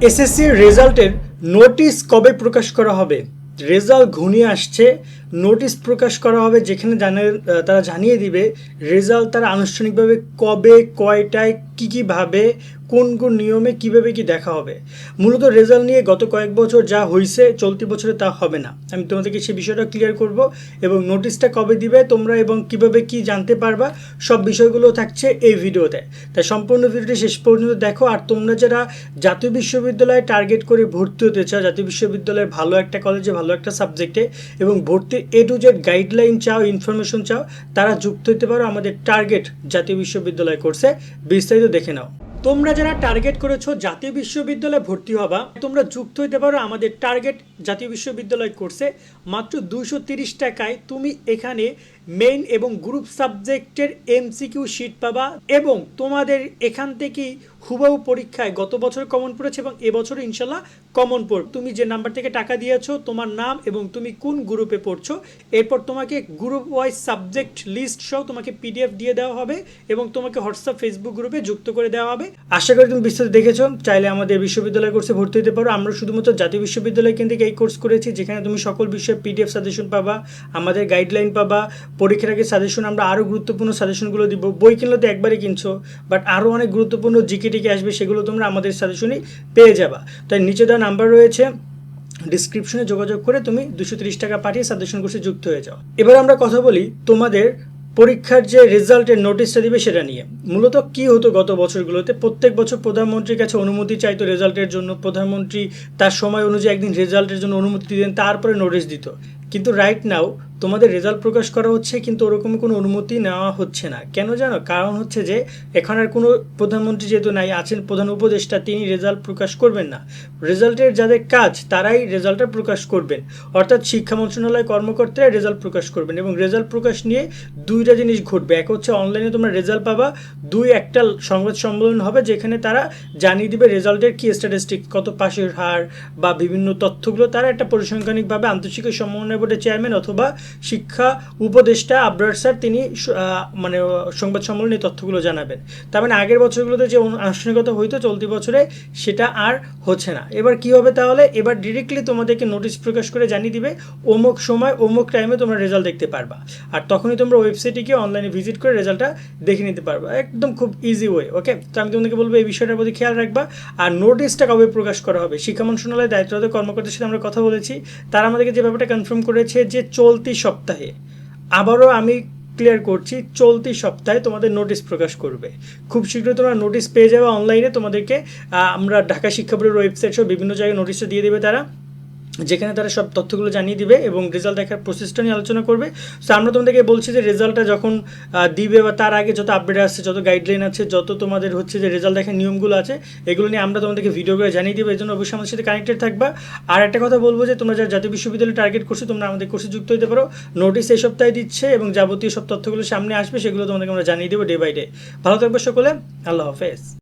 এসএসসির রেজাল্টের নোটিশ কবে প্রকাশ করা হবে? রেজাল্ট ঘনিয়ে আসছে নোটিশ প্রকাশ করা হবে যেখানে জানে তারা জানিয়ে দিবে রেজাল্ট তারা আনুষ্ঠানিকভাবে কবে, কয়টায়, কী কীভাবে কোন কোন নিয়মে, কীভাবে, কি দেখা হবে। মূলত রেজাল্ট নিয়ে গত কয়েক বছর যা হয়েছে চলতি বছরে তা হবে না। আমি তোমাদেরকে সেই বিষয়টা ক্লিয়ার করব এবং নোটিশটা কবে দিবে, তোমরা এবং কীভাবে কি জানতে পারবা, সব বিষয়গুলো থাকছে এই ভিডিওতে। তাই সম্পূর্ণ ভিডিওটি শেষ পর্যন্ত দেখো আর তোমরা যারা জাতীয় বিশ্ববিদ্যালয়ে টার্গেট করে ভর্তি হতে চাও, জাতীয় বিশ্ববিদ্যালয়ের ভালো একটা কলেজে ভালো একটা সাবজেক্টে এবং ভর্তির এ টু জেড গাইডলাইন চাও ইনফরমেশন চাও, তারা যুক্ত হতে পারো আমাদের টার্গেট জাতীয় বিশ্ববিদ্যালয় কোর্সে বিস্তারিত দেখে নাও। তোমরা যারা টার্গেট করেছ জাতীয় বিশ্ববিদ্যালয়ে ভর্তি হবা, তোমরা যুক্ত হতে পারো আমাদের টার্গেট জাতীয় বিশ্ববিদ্যালয় কোর্সে মাত্র দুশো তিরিশ টাকায় তুমি এখানে মেইন এবং গ্রুপ সাবজেক্টের এমসিকিউ শিট পাবা এবং তোমাদের এখান থেকেই হুবাহু পরীক্ষায় গত বছর কমন পড়েছে এবং এবছর ইনশাল্লাহ কমন পড় তুমি যে নাম্বার থেকে টাকা দিয়েছ, তোমার নাম এবং তুমি কোন গ্রুপে পড়ছো, এরপর তোমাকে গ্রুপ ওয়াইজ সাবজেক্ট লিস্ট সহ তোমাকে পিডিএফ দিয়ে দেওয়া হবে এবং তোমাকে হোয়াটসঅ্যাপ ফেসবুক গ্রুপে যুক্ত করে দেওয়া হবে। আশা করি তুমি বিস্তারিত দেখেছ। চাইলে আমাদের বিশ্ববিদ্যালয় কোর্সে ভর্তি হতে পারো। আমরা শুধুমাত্র জাতীয় বিশ্ববিদ্যালয় কেন্দ্রিক এই কোর্স করেছি, যেখানে তুমি সকল বিষয়ে পিডিএফ সাজেশন পাবা, আমাদের গাইডলাইন পাবা, পরীক্ষার আগে সাজেশন আমরা আরও গুরুত্বপূর্ণ সাজেশনগুলো দিব। বই কিনলে তো একবারই কিনছো বাট আরও অনেক গুরুত্বপূর্ণ জিকে টিকে আসবে সেগুলো তোমরা আমাদের সাজেশনই পেয়ে যাবা। তাই নিচে দেওয়া নাম্বার রয়েছে ডিসক্রিপশনে যোগাযোগ করে তুমি দুশো টাকা পাঠিয়ে সাজেশন কোর্সে যুক্ত হয়ে যাও। এবার আমরা কথা বলি তোমাদের পরীক্ষার যে রেজাল্টের নোটিশটা দিবে সেটা নিয়ে। মূলত কি হতো গত বছরগুলোতে? প্রত্যেক বছর প্রধানমন্ত্রীর কাছে অনুমতি চাইতো রেজাল্টের জন্য, প্রধানমন্ত্রী তার সময় অনুযায়ী একদিন রেজাল্টের জন্য অনুমতি দিতেন, তারপরে নোটিশ দিত। কিন্তু রাইট নাও তোমাদের রেজাল্ট প্রকাশ করা হচ্ছে কিন্তু ওরকম কোনো অনুমতি নেওয়া হচ্ছে না। কেন জানো? কারণ হচ্ছে যে, এখন আর কোনো প্রধানমন্ত্রী যেহেতু নাই, আছেন প্রধান উপদেষ্টা, তিনি রেজাল্ট প্রকাশ করবেন না। রেজাল্টের যাদের কাজ, তারাই রেজাল্টটা প্রকাশ করবেন। অর্থাৎ শিক্ষা মন্ত্রণালয় কর্মকর্তারা রেজাল্ট প্রকাশ করবেন এবং রেজাল্ট প্রকাশ নিয়ে দুইটা জিনিস ঘটবে। এক হচ্ছে অনলাইনে তোমরা রেজাল্ট পাবা, দুই একটা সংবাদ সম্মেলন হবে যেখানে তারা জানিয়ে দিবে রেজাল্টের কি স্ট্যাটিস্টিক কত পাশের হার বা বিভিন্ন তথ্যগুলো। তারা একটা পরিসংখ্যানিকভাবে আন্তর্জাতিক সমন্বয় বোর্ডের চেয়ারম্যান অথবা শিক্ষা উপদেষ্টা আবরার স্যার, তিনি মানে সংবাদ সম্মেলনে তথ্যগুলো জানাবেন। তার মানে আগের বছরগুলোতে যে আনুষ্ঠানিকতা হইতো চলতি বছরে, সেটা আর হচ্ছে না। এবার কি হবে তাহলে? এবার ডিরেক্টলি তোমাদেরকে নোটিশ প্রকাশ করে জানিয়ে দিবে অমুক সময় অমুক টাইমে তোমরা রেজাল্ট দেখতে পারবা। আর তখনই তোমরা ওয়েবসাইটে গিয়ে অনলাইনে ভিজিট করে রেজাল্টটা দেখে নিতে পারবা। একদম খুব ইজি ওয়ে ওকে তো আমি তোমাদেরকে বলব, এই বিষয়টার প্রতি খেয়াল রাখবা। আর নোটিশটা কবে প্রকাশ করা হবে? শিক্ষা মন্ত্রণালয়ের দায়িত্বরত কর্মকর্তার সাথে আমরা কথা বলেছি। তারা আমাদেরকে যে ব্যাপারটা কনফার্ম করেছে যে চলতি সপ্তাহে। আবারও আমি ক্লিয়ার করছি, চলতি সপ্তাহে তোমাদের নোটিশ প্রকাশ করবে। খুব শীঘ্রই তোমরা নোটিশ পেয়ে যাবে অনলাইনে তোমাদেরকে আমরা ঢাকা শিক্ষা বোর্ডের ওয়েবসাইট সহ বিভিন্ন জায়গায় নোটিশটা দিয়ে দেবে তারা। যেখানে তারা সব তথ্যগুলো জানিয়ে দিবে এবং রেজাল্ট দেখার প্রসেসটা নিয়ে আলোচনা করবে। সো আমরা তোমাদেরকে বলছি যে রেজাল্টটা যখন দিবে বা তার আগে যত আপডেট আসছে, যত গাইডলাইন আছে, যত তোমাদের হচ্ছে যে রেজাল্ট দেখার নিয়মগুলো আছে, এগুলো নিয়ে আমরা তোমাদেরকে ভিডিও করে জানিয়ে দিব। এই জন্য অবশ্যই আমাদের সাথে কানেক্টেড থাকবা। আর একটা কথা বলব যে তোমরা যারা জাতীয় বিশ্ববিদ্যালয়ে টার্গেট করছ, তোমরা আমাদের কোর্সে যুক্ত হতে পারো। নোটিশ এই সপ্তাহে দিচ্ছে এবং যাবতীয় সব তথ্যগুলো সামনে আসবে, সেগুলো তোমাদেরকে আমরা জানিয়ে দেবো ডে বাই ডে ভালো থাকবে সকলে। আল্লাহ হাফেজ।